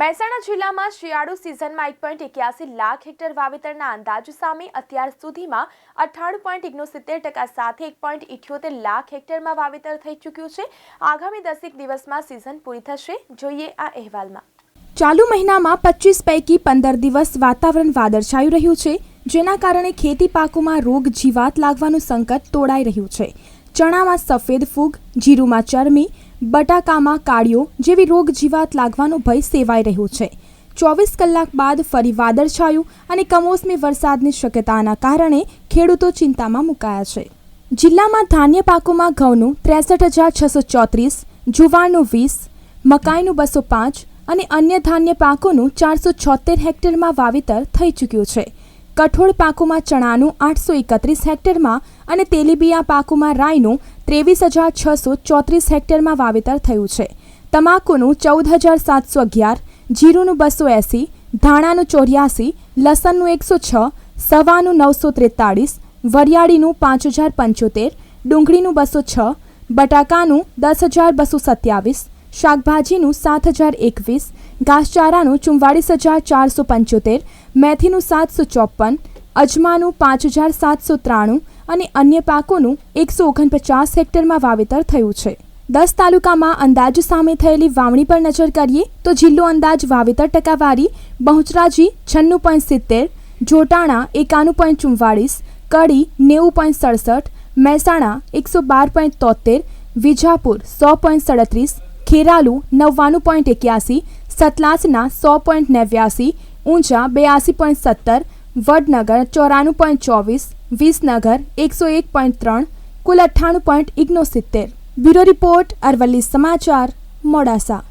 મહેસાણા જિલ્લામાં શિયાળુ સિઝનમાં એક પોઈન્ટ એક્યાસી લાખ હેક્ટર વાવેતરના અંદાજ સામે અત્યાર સુધીમાં અઠ્ઠાણું પોઈન્ટ ઓગણસિત્તેર ટકા સાથે એક પોઈન્ટ ઇઠ્યોતેર લાખ હેક્ટરમાં વાવેતર થઈ ચૂક્યું છે. આગામી દસેક દિવસમાં સિઝન પૂરી થશે. જોઈએ આ અહેવાલમાં. ચાલુ મહિનામાં પચીસ પૈકી પંદર દિવસ વાતાવરણ વાદળછાયું રહ્યું છે, જેના કારણે ખેતી પાકોમાં રોગ જીવાત લાગવાનું સંકટ તોડાઈ રહ્યું છે. ચણામાં સફેદ ફૂગ, જીરુમાં ચરમી બટાકામાં કાળીઓ જેવી રોગ જીવાત લાગવાનો ભય સેવાઈ રહ્યો છે. ચોવીસ કલાક બાદ ફરી વાદળછાયું અને કમોસમી વરસાદની શક્યતાના કારણે ખેડૂતો ચિંતામાં મુકાયા છે. જિલ્લામાં ધાન્ય પાકોમાં ઘઉંનું ત્રેસઠ હજાર છસો ચોત્રીસ, જુવારનું વીસ, મકાઈનું બસો પાંચ અને અન્ય ધાન્ય પાકોનું ચારસો છોતેર હેક્ટરમાં વાવેતર થઈ ચૂક્યું છે. કઠોળ પાકોમાં ચણાનું આઠસો એકત્રીસ હેક્ટરમાં અને તેલીબિયા પાકોમાં રાઈનું ત્રેવીસ હજાર છસો ચોત્રીસ હેક્ટરમાં વાવેતર થયું છે. તમાકુનું ચૌદ હજાર સાતસો અગિયાર, જીરુંનું બસો એંસી, ધાણાનું ચોર્યાસી, લસણનું એકસો છ, સવાનું નવસો ત્રેતાળીસ, વરિયાળીનું પાંચ હજાર પંચોતેર, ડુંગળીનું બસો છ, બટાકાનું દસ હજાર બસો સત્યાવીસ શાકભાજીનું સાત હજાર એકવીસ, ઘાસચારાનું ચુમ્વાળીસ હજાર ચારસો પંચોતેર, મેથીનું સાતસો ચોપન અજમાનું પાંચ હજાર સાતસો ત્રાણું અને અન્ય પાકોનું એકસો ઓગણપચાસ હેક્ટરમાં વાવેતર થયું છે. દસ તાલુકામાં અંદાજ સામે થયેલી વાવણી પર નજર કરીએ તો જિલ્લો અંદાજ વાવેતર ટકાવારી બહુચરાજી છન્નું પોઈન્ટ સિત્તેર, જોટાણા એકાણું પોઈન્ટ ચુમ્વાળીસ કડી નેવું પોઈન્ટ સડસઠ, મહેસાણા એકસો બાર પોઈન્ટ તોતેર વિજાપુર સો પોઈન્ટ સડત્રીસ ખેરાલુ નવ્વાણું પોઈન્ટ એક્યાસી, સતલાસના સો પોઈન્ટ નેવ્યાસી, ઊંઝા બ્યાસી પોઈન્ટ સત્તર, વડનગર ચોરાણું પોઈન્ટ ચોવીસ, વિસનગર એકસો એક પોઈન્ટ ત્રણ, કુલ અઠ્ઠાણું પોઈન્ટ ઇગ્નોસિત્તેર બ્યુરો રિપોર્ટ અરવલ્લી સમાચાર મોડાસા.